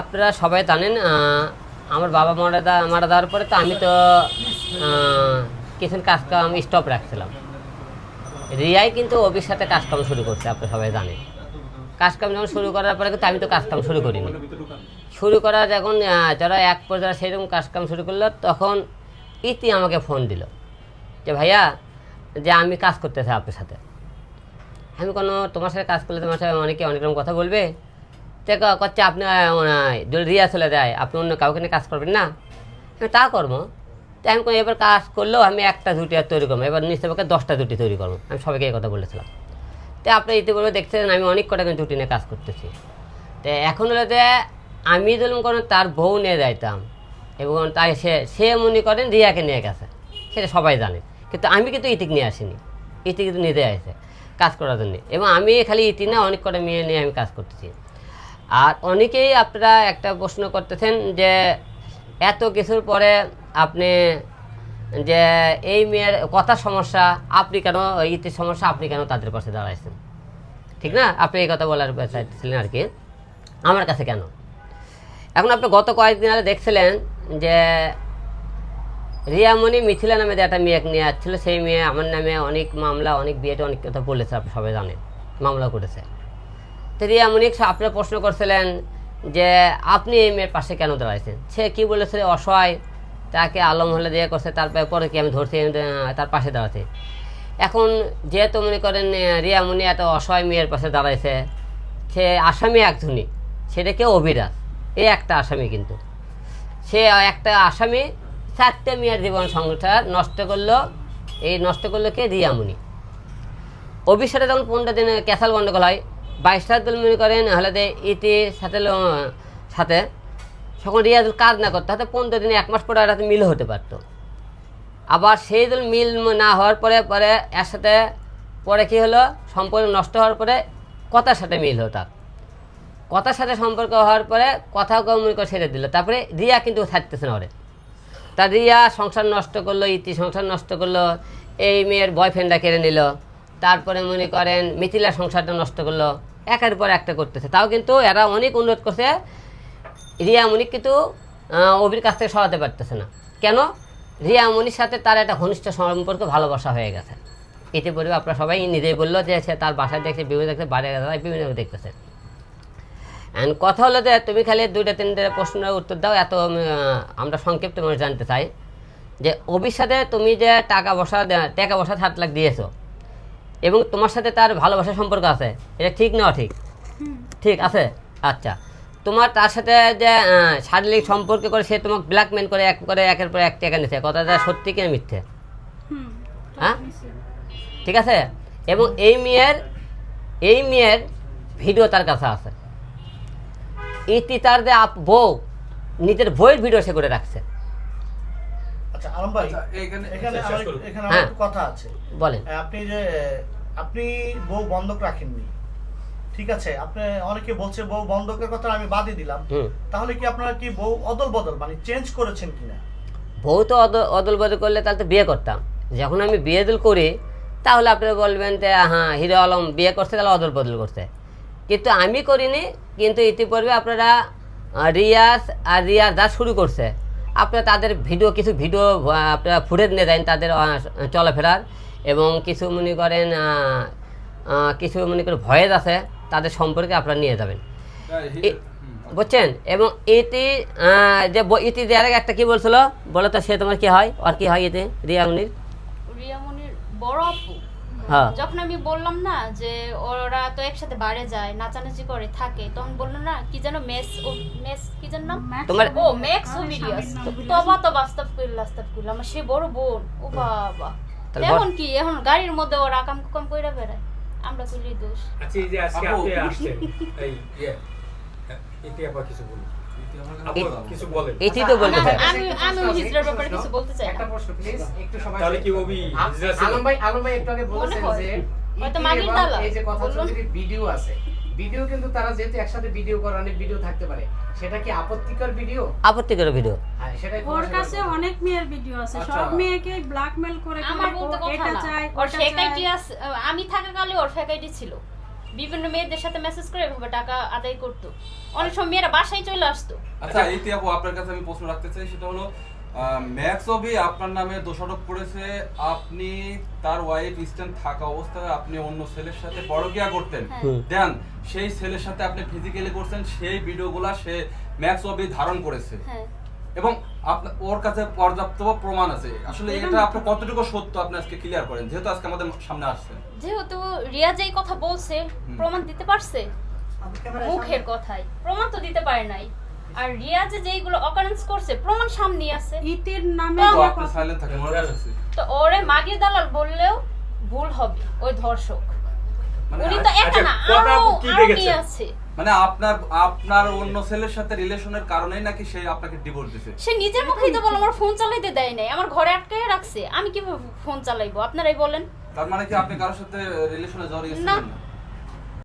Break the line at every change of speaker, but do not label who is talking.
আপনারা সবাই জানেন আমার বাবা মারা দা মারা দেওয়ার পরে তো আমি তো কিছু কাজ কাম স্টপ রাখছিলাম। রিয়াই কিন্তু অবির সাথে কাজকাম শুরু করছে আপনি সবাই জানেন। কাজকাম যখন শুরু করার পরে কিন্তু আমি তো কাজকাম শুরু করিনি। শুরু করা যখন যারা এক পর্যায়ে সেরকম কাজকাম শুরু করল, তখন ইতি আমাকে ফোন দিল যে, ভাইয়া, যে আমি কাজ করতে চাই আপনার সাথে। আমি কোনো তোমার সাথে কাজ করলে তোমার সাথে অনেকে অনেক রকম কথা বলবে তো ক- করছে, আপনি যদি চলে যায়, আপনি অন্য কাউকে নিয়ে কাজ করবেন না? আমি তা করব। তো আমি এবার কাজ করলেও আমি একটা দুটি আর তৈরি করব, এবার নিশ্চয় পক্ষে দশটা দুটি তৈরি করব। আমি সবাইকে এই কথা বলেছিলাম। তো আপনি ইতিপূর্বে দেখছেন আমি অনেক কটা জুটি নিয়ে কাজ করতেছি। তো এখন হলো যে, আমি ধরুন কোনো তার বউ নিয়ে যাইতাম। এবং তাই সে সে মনে করেন রিয়াকে নিয়ে গেছে। সেটা সবাই জানে। কিন্তু আমি কিন্তু ইতিক নিয়ে আসিনি। ইতি কিন্তু নিজে আসে কাজ করার জন্য। এবং আমি খালি ইতি না, অনেক কটা মেয়ে নিয়ে আমি কাজ করতেছি। আর অনেকেই আপনারা একটা প্রশ্ন করতেছেন যে, এত কিছুর পরে আপনি যে এই মেয়ের কথা সমস্যা, আপনি কেন ইতির সমস্যা, আপনি কেন তাদের পাশে দাঁড়াইছেন? ঠিক না? আপনি এই কথা বলার চাইছিলেন আর কি। আমার কাছে কেন? এখন আপনি গত কয়েকদিন আগে দেখছিলেন যে, রিয়ামণি মিথিলা নামে যে একটা মেয়ে নিয়ে আসছিল, সেই মেয়ে আমার নামে অনেক মামলা, অনেক বিয়েটা অনেক কথা বলেছে, আপনি সবাই জানেন, মামলা করেছে। তো রিয়ামণি আপনার প্রশ্ন করছিলেন যে আপনি এই মেয়ের পাশে কেন দাঁড়াইছেন? সে কি বলেছে? অসহায়। তাকে আলম হলে দিয়ে করছে তারপরে পরে কি আমি ধরছি? তার পাশে দাঁড়াতে এখন যেহেতু মনে করেন আহ, রিয়ামণি এত অসহায় মেয়ের পাশে দাঁড়াইছে সে আসামি একজনই। সেটা কেউ অভিরাজ এই একটা আসামি কিন্তু। সে একটা আসামি চারটে মেয়ের জীবন সংসার নষ্ট করল। এই নষ্ট করল কে? রিয়ামণি অভিষেকে যখন পনেরো দিনে ক্যাসাল গন্ডগোল হয় বাইশটা দল মনে করেন হলে ইতি সাথে সাথে তখন রিয়াজুল কাজ না করতে, হয়তো পনেরো দিনে এক মাস পরে আর মিল হতে পারতো। আবার সেই দল মিল না হওয়ার পরে পরে এর সাথে পরে কি হলো, সম্পর্ক নষ্ট হওয়ার পরে কথার সাথে মিল হতো। কথার সাথে সম্পর্ক হওয়ার পরে কথাও কেউ মনে করে ছেড়ে দিল। তারপরে রিয়া কিন্তু থাকতেছে না ওরে। তা রিয়া সংসার নষ্ট করল, ইতি সংসার নষ্ট করল, এই মেয়ের বয়ফ্রেন্ডটা কেড়ে নিল। তারপরে মনে করেন মিথিলা সংসারটা নষ্ট করল, একের পর একটা করতেছে। তাও কিন্তু এরা অনেক অনুরোধ করছে, রিয়া মনিক কিন্তু অভির কাছ থেকে সরাতে পারতেছে না। কেন? রিয়া মনির সাথে তার একটা ঘনিষ্ঠ সম্পর্ক, ভালোবাসা হয়ে গেছে। এতে পরে আপনারা সবাই নিজেই বলল যে সে তার বাসায় দেখছে, বিভিন্ন দেখছে বাড়ি গেছে বিভিন্ন দেখতেছে। অ্যান্ড কথা হলো যে, তুমি খালি দুইটা, তিনটে প্রশ্নের উত্তর দাও, এত আমরা সংক্ষেপ তোমার জানতে চাই। যে, অভির সাথে তুমি যে টাকা বসা টাকা বসা সাত লাখ দিয়েছ এবং তোমার সাথে তার ভালোবাসার সম্পর্ক আছে। এটা ঠিক না ঠিক? ঠিক আছে? আচ্ছা। তোমার তার সাথে যে শারীরিক সম্পর্ক করে সে তোমাকে ব্ল্যাকমেল করে এক করে একের পর এক টাকা নিচ্ছে কথাটা সত্যি কিনা মিথ্যে? হ্যাঁ? ঠিক আছে? এবং এই মেয়ের এই মেয়ের ভিডিও তার কাছে আছে। ইতি তার যে আপ- বউ নিজের বইয়ের ভিডিও সে করে রাখছে।
আচ্ছা আলম ভাই
আচ্ছা,
এখানে। এখানে আমার
হ্যাঁ।
একটু কথা আছে।
বলেন।
আপনি যে আপনি বউ বন্ধক রাখেননি ঠিক আছে? আপনি অনেকে বলছে বউ বন্ধকের কথা আমি বাদই দিলাম। তাহলে কি আপনারা কি বউ অদল বদল মানে চেঞ্জ করেছেন কিনা?
বউ তো অদল বদল করলে তাহলে তো বিয়ে করতাম। যখন আমি বিয়ে দিল করি তাহলে আপনারা বলবেন যে হ্যাঁ হিরো আলম বিয়ে করছে তাহলে অদল বদল করছে। কিন্তু আমি করিনি কিন্তু ইতিপূর্বে আপনারা রিয়াজ আর রিয়াজ যা শুরু করছে। আপনারা তাদের ভিডিও কিছু ভিডিও আপনারা ফুটেজ নিয়ে দেন তাদের চলাফেরার এবং কিছু মনে করেন কিছু মনে করেন ভয়েস আছে তাদের সম্পর্কে আপনারা নিয়ে যাবেন। এ- বুঝছেন? এবং এটি যে ব- ইতি দেওয়ার আগে একটা কি বলছিল? বলো তো সে তোমার কি হয়? আর কি হয় এতে? রিয়ামনির
রিয়ামনির বড় আপু।
হ্যাঁ
যখন আমি বললাম না যে ওরা তো একসাথে বাইরে যায় নাচানাচি করে থাকে তখন বলল না কি যেন মেস ও মেস কি যেন নাম?
তোমার
ও ম্যাক্স ও ভিডিওস তবা তো বাস্তব করল বাস্তব করল আমার সে বড় বোন ও বাবা। এখন কি এখন গাড়ির মধ্যে ওরা কাম কুকাম কইরা বেড়ায় আমরা কইলি দোষ
আচ্ছা এই যে আজকে আপনি আসছেন এই ইয়ে এটি আবার কিছু বলেন।
এটি তো বলতে চাই।
আমি আমি হিজড়ার ব্যাপারে কিছু বলতে চাই
একটা প্রশ্ন প্লিজ একটু সবাই
তাহলে কি ওবি
আ- আলম ভাই আলম ভাই একটু আগে বলেছেন যে
হয়তো মাগির তালা।
এই যে কথা
বলুন।
ভিডিও আছে ভিডিও কিন্তু তারা যেহেতু একসাথে ভিডিও করে অনেক ভিডিও থাকতে পারে সেটা কি আপত্তিকর ভিডিও?
আপত্তি ভিডিও।
হ্যাঁ
ওর কাছে অনেক মেয়ের ভিডিও আছে।
আচ্ছা।
সব মেয়েকে ব্ল্যাকমেল করে
আমার
করে
বলতে কথা
এটা চাই
ওর
ওটা
ফেক
চাই
আইডি আমি থাকাকালে ওর আইডি ছিল। বিভিন্ন মেয়েদের সাথে মেসেজ করে এভাবে টাকা আদায় করতো। অনেক সময় মেয়েরা বাসায় চলে আসতো।
আচ্ছা ইতি আপু আপনার কাছে আমি প্রশ্ন রাখতে চাই সেটা হলো ম্যাক্স অবি আপনার নামে দোষারোপ করেছে আপনি তার ওয়াইফ স্ট্যান্ড থাকা অবস্থায় আপনি অন্য ছেলের সাথে পরকিয়া করতেন।
হ্যাঁ।
দেন সেই ছেলের সাথে আপনি ফিজিক্যালি করছেন সেই ভিডিওগুলা সে ম্যাক্স অবি ধারণ করেছে।
হ্যাঁ।
এবং আপনার ওর কাছে পর্যাপ্ত প্রমাণ আছে। আসলে
এটা
আপনি কতটুকু সত্য আপনি আজকে ক্লিয়ার করেন? যেহেতু আজকে আমাদের সামনে আসছেন
যেহেতু রিয়া যেই কথা বলছে প্রমাণ দিতে পারছে? মুখের কথাই। প্রমাণ তো দিতে পারে নাই। আর রিয়া যে যেইগুলো অকারেন্স করছে প্রমাণ সামনে আছে।
ইতির নামে
তো আপনি সাইলেন্ট থাকেন ওর কাছে আছে।
তো ওরে মাগির দালাল বললেও ভুল হবে ওই ধর্ষক।
মানে
উনি তো একা
আচ্ছা,
না
কথা
আরও
কি
আরও আছে।
মানে আপনার আপনার অন্য ছেলের সাথে রিলেশনের কারণেই নাকি সে আপনাকে ডিভোর্স দিছে?
সে নিজের মুখেই তো বলল আমার ফোন চালাইতে দেয় নাই আমার ঘরে আটকে রাখছে আমি কীভাবে ফোন চালাইবো? আপনারাই বলেন।
তার মানে কি আপনি কারোর সাথে রিলেশনে জড়িয়েছেন না?